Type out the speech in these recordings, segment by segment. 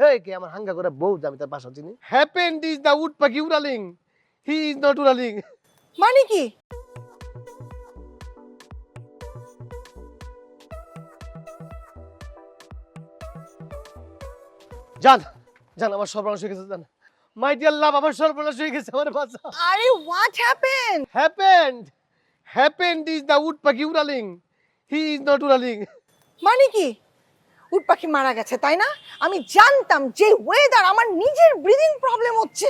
হে কে আমার হাঙ্গা করে বউ আমি তার বাসা চিনি? হ্যাপেন্ড ইজ দ্য উড পাখি উড়ালিং। He is not উড়ালিং। মানে কি? জান জান আমার সর্বনাশ হয়ে গেছে জান। মাই ডিয়ার লাভ আমার সর্বনাশ হয়ে গেছে আমার বাসা। আরে what happen happened happened is the would পাখি উড়ালিং। He is not উড়ালিং। মানে কি? উট পাখি মারা গেছে তাই না? আমি জানতাম যে ওয়েদার আমার নিজের ব্রিদিং প্রবলেম হচ্ছে।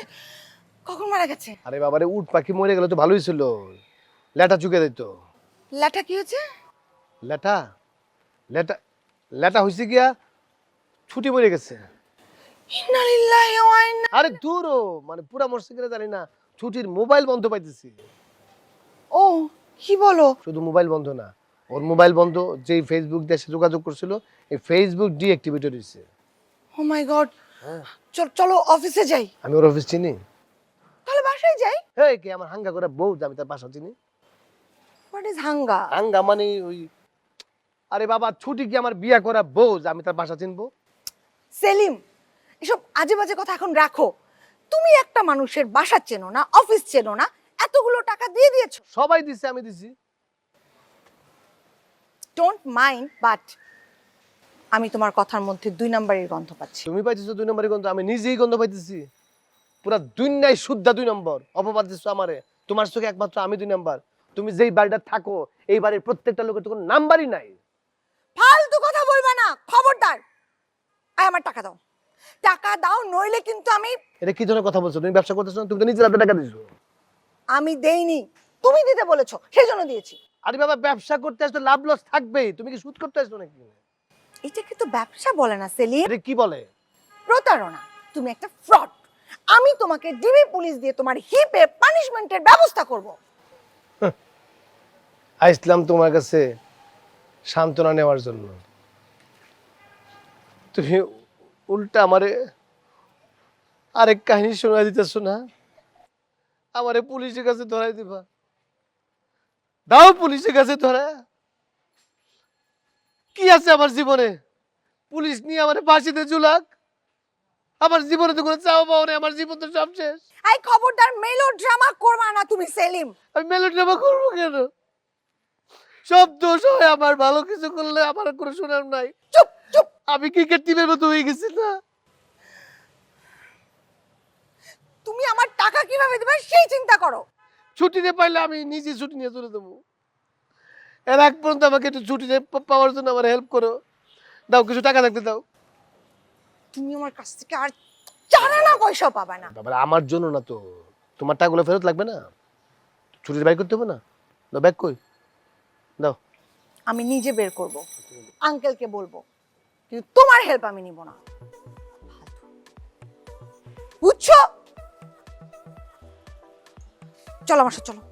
কখন মারা গেছে? আরে বাবারে উট পাখি মরে গেলে তো ভালোই ছিল। লেটা চুকে দিত। ল্যাটা কি হয়েছে? লেটা লেটা লেটা হয়েছে গিয়া ছুটি মরে গেছে। আরে দূর মানে পুরা মরছে কিনা জানি না। ছুটির মোবাইল বন্ধ পাইতেছি। ও কি বলো? শুধু মোবাইল বন্ধ না ওর মোবাইল বন্ধ যেই ফেসবুক দেশে যোগাযোগ করছিল এই ফেসবুক ডিঅ্যাক্টিভেটেড হয়েছে ও মাই গড চল চলো অফিসে যাই। আমি ওর অফিস চিনি। তাহলে বাসায় যাই। হে কি আমার হাঙ্গা করে বউ আমি তার বাসা চিনি। হোয়াট ইজ হাঙ্গা? হাঙ্গা মানে ওই আরে বাবা ছুটি কি আমার বিয়া করা বউ আমি তার বাসা চিনবো? সেলিম এসব আজে বাজে কথা এখন রাখো। তুমি একটা মানুষের বাসা চেনো না অফিস চেনো না এতগুলো টাকা দিয়ে দিয়েছ। সবাই দিছে আমি দিছি। ডোন্ট মাইন্ড বাট আমি তোমার কথার মধ্যে দুই নাম্বারের গন্ধ পাচ্ছি। তুমি পাইতেছো দুই নম্বরের গন্ধ আমি নিজেই গন্ধ পাইতেছি। পুরা দুই নাই শুদ্ধা দুই নম্বর অপবাদ দিচ্ছ আমারে। তোমার চোখে একমাত্র আমি দুই নাম্বার। তুমি যেই বাড়িটা থাকো এই বাড়ির প্রত্যেকটা লোকের তো কোনো নাম্বারই নাই। ফালতু কথা বলবা না খবরদার। আয় আমার টাকা দাও। টাকা দাও নইলে কিন্তু আমি এটা কি ধরনের কথা বলছো? তুমি ব্যবসা করতেছো না? তুমি তো নিজের হাতে টাকা দিছো। আমি দেইনি। তুমি দিতে বলেছ সেই জন্য দিয়েছি। আরে বাবা ব্যবসা করতে আসতো লাভ লস থাকবেই। তুমি কি সুদ করতে আসছো নাকি? এটা কিন্তু ব্যবসা বলে না সেলিম। এটা কি বলে? প্রতারণা। তুমি একটা ফ্রড আমি তোমাকে ডিবি পুলিশ দিয়ে তোমার হিপে পানিশমেন্টের ব্যবস্থা করব। আইসলাম তোমার কাছে সান্ত্বনা নেওয়ার জন্য। তুমি উল্টা আমারে আরেক কাহিনী শোনা দিতেছ না? আমারে পুলিশের কাছে ধরাই দিবা। দাও পুলিশের কাছে ধরে। কি আছে আমার জীবনে? পুলিশ নিয়ে আমার ফাঁসিতে ঝুলাক। আমার জীবনে তো কোনো চাও পাও নেই আমার জীবন তো সব শেষ। এই খবরদার মেলো ড্রামা করবা না তুমি সেলিম। আমি মেলোড্রামা করব কেন? সব দোষ হয় আমার ভালো কিছু করলে আমার কোনো শোনার নাই। চুপ চুপ। আমি ক্রিকেট টিমের মতো হয়ে গেছি না। তুমি আমার টাকা কীভাবে দেবে সেই চিন্তা করো। ছুটিতে পাইলে আমি নিজে ছুটি নিয়ে চলে দেবো এর এক পর্যন্ত আমাকে একটু ছুটি পাওয়ার জন্য আমার হেল্প করো। দাও কিছু টাকা থাকতে দাও। তুমি আমার কাছ থেকে আর চারা না পয়সা পাবে না। বাবা আমার জন্য না তো। তোমার টাকাগুলো ফেরত লাগবে না? ছুটির বাইর করতে হবে না? দাও ব্যাগ কই? দাও। আমি নিজে বের করব। আঙ্কেলকে বলব কিন্তু তোমার হেল্প আমি নিব না। বুঝছ? চলো আমার সাথে চলো।